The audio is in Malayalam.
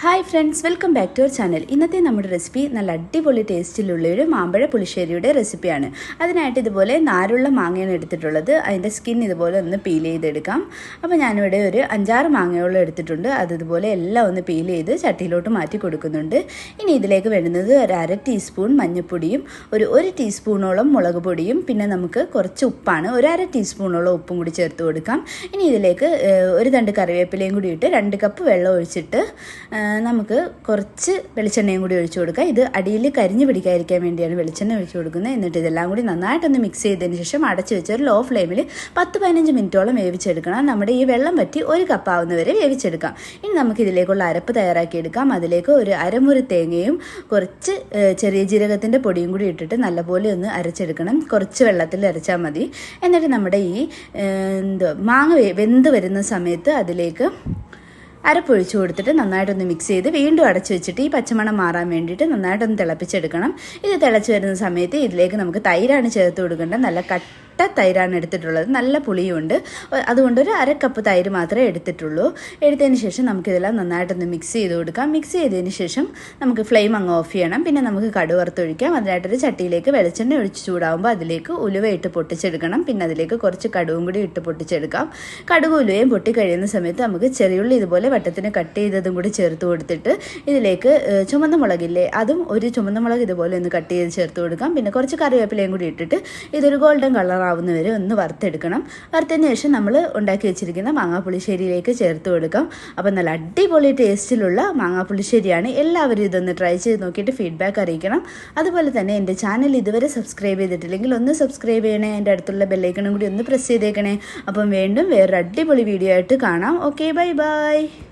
Hi friends welcome back to our channel ഇന്നത്തെ നമ്മുടെ റെസിപ്പി നല്ല അടിപൊളി ടേസ്റ്റിലുള്ള ഒരു മാമ്പഴ പുളിശ്ശേരിയുടെ റെസിപ്പിയാണ് അതിനായിട്ട് ഇതുപോലെ നാരുള്ള മാങ്ങയാണ് എടുത്തിട്ടുള്ളത്. അതിന്റെ സ്കിൻ ഇതുപോലെ ഒന്ന് പീൽ ചെയ്തെടുക്കാം. അപ്പോൾ ഞാനിവിടെ ഒരു അഞ്ചാറ് മാങ്ങയോളം എടുത്തിട്ടുണ്ട്. അത് ഇതുപോലെ എല്ലാം ഒന്ന് പീൽ ചെയ്ത് ചട്ടിയിലോട്ട് മാറ്റി കൊടുക്കുന്നുണ്ട്. ഇനി ഇതിലേക്ക് വേണ്ടുന്നത് ഒരു അര ടീസ്പൂൺ മഞ്ഞൾപ്പൊടിയും ഒരു ഒരു ടീസ്പൂണോളം മുളക് പൊടിയും പിന്നെ നമുക്ക് കുറച്ച് ഉപ്പാണ്. ഒരു അര ടീസ്പൂണോളം ഉപ്പും കൂടി ചേർത്ത് കൊടുക്കാം. ഇനി ഇതിലേക്ക് ഒരു തണ്ട് കറിവേപ്പിലയും കൂടി ഇട്ട് രണ്ട് കപ്പ് വെള്ളം ഒഴിച്ചിട്ട് നമുക്ക് കുറച്ച് വെളിച്ചെണ്ണയും കൂടി ഒഴിച്ചു കൊടുക്കുക ഇത് അടിയിൽ കരിഞ്ഞ് പിടിക്കാതിരിക്കാൻ വേണ്ടിയാണ് വെളിച്ചെണ്ണ ഒഴിച്ചു കൊടുക്കുന്നത്. എന്നിട്ട് ഇതെല്ലാം കൂടി നന്നായിട്ടൊന്ന് മിക്സ് ചെയ്തതിന് ശേഷം അടച്ചു വെച്ച് ഒരു ലോ ഫ്ലെയിമിൽ പത്ത് പതിനഞ്ച് മിനിറ്റോളം വേവിച്ചെടുക്കണം. നമ്മുടെ ഈ വെള്ളം പറ്റി ഒരു കപ്പ് ആവുന്നവരെ വേവിച്ചെടുക്കാം. ഇനി നമുക്ക് ഇതിലേക്കുള്ള അരപ്പ് തയ്യാറാക്കിയെടുക്കാം. അതിലേക്ക് ഒരു അരമുറി തേങ്ങയും കുറച്ച് ചെറിയ ജീരകത്തിന്റെ പൊടിയും കൂടി ഇട്ടിട്ട് നല്ലപോലെ ഒന്ന് അരച്ചെടുക്കണം. കുറച്ച് വെള്ളത്തിൽ അരച്ചാൽ മതി. എന്നിട്ട് നമ്മുടെ ഈ എന്തോ മാങ്ങ വെന്ത് വരുന്ന സമയത്ത് അതിലേക്ക് അരപ്പൊഴിച്ച് കൊടുത്തിട്ട് നന്നായിട്ടൊന്ന് മിക്സ് ചെയ്ത് വീണ്ടും അടച്ചു വെച്ചിട്ട് ഈ പച്ചമണം മാറാൻ വേണ്ടിയിട്ട് നന്നായിട്ടൊന്ന് തിളപ്പിച്ചെടുക്കണം. ഇത് തിളച്ച് വരുന്ന സമയത്ത് ഇതിലേക്ക് നമുക്ക് തൈരാണ് ചേർത്ത് കൊടുക്കേണ്ടത്. നല്ല കട്ട തൈരാണ് എടുത്തിട്ടുള്ളത്. നല്ല പുളിയുണ്ട്. അതുകൊണ്ട് ഒരു അര കപ്പ് തൈര് മാത്രമേ എടുത്തിട്ടുള്ളൂ. എടുത്തതിന് ശേഷം നമുക്കിതെല്ലാം നന്നായിട്ടൊന്ന് മിക്സ് ചെയ്ത് കൊടുക്കാം. മിക്സ് ചെയ്തതിന് ശേഷം നമുക്ക് ഫ്ലെയിം അങ്ങ് ഓഫ് ചെയ്യണം. പിന്നെ നമുക്ക് കടുക് വറുത്തൊഴിക്കാം അതിനായിട്ടൊരു ചട്ടിയിലേക്ക് വെളിച്ചെണ്ണ ഒഴിച്ച് ചൂടാവുമ്പോൾ അതിലേക്ക് ഉലുവ ഇട്ട് പൊട്ടിച്ചെടുക്കണം. പിന്നെ അതിലേക്ക് കുറച്ച് കടുവും കൂടി ഇട്ട് പൊട്ടിച്ചെടുക്കാം. കടുക് ഉലുവയും പൊട്ടിക്കഴിയുന്ന സമയത്ത് നമുക്ക് ചെറിയുള്ളി ഇതുപോലെ വട്ടത്തിന് കട്ട് ചെയ്തതും കൂടി ചേർത്ത് കൊടുത്തിട്ട് ഇതിലേക്ക് ചുമന്ന മുളകില്ലേ അതും ഒരു ചുമന്ന മുളക് ഇതുപോലെ ഒന്ന് കട്ട് ചെയ്ത് ചേർത്ത് കൊടുക്കാം. പിന്നെ കുറച്ച് കറിവേപ്പിലയും കൂടി ഇട്ടിട്ട് ഇതൊരു ഗോൾഡൻ കളർ ആവുന്ന വരെ ഒന്ന് വറുത്തെടുക്കണം. വറുത്തതിന് ശേഷം നമ്മൾ ഉണ്ടാക്കി വെച്ചിരിക്കുന്ന മാങ്ങാപ്പുളിശ്ശേരിയിലേക്ക് ചേർത്ത് കൊടുക്കാം. അപ്പം നല്ല അടിപൊളി ടേസ്റ്റിലുള്ള മാങ്ങാപ്പുളിശ്ശേരിയാണ്. എല്ലാവരും ഇതൊന്ന് ട്രൈ ചെയ്ത് നോക്കിയിട്ട് ഫീഡ്ബാക്ക് അറിയിക്കണം. അതുപോലെ തന്നെ എന്റെ ചാനൽ ഇതുവരെ സബ്സ്ക്രൈബ് ചെയ്തിട്ടില്ലെങ്കിൽ ഒന്ന് സബ്സ്ക്രൈബ് ചെയ്യണേ. എന്റെ അടുത്തുള്ള ബെല്ലൈക്കണും കൂടി ഒന്ന് പ്രസ് ചെയ്തേക്കണേ. അപ്പം വീണ്ടും വേറൊരു അടിപൊളി വീഡിയോ ആയിട്ട് കാണാം. Okay bye bye.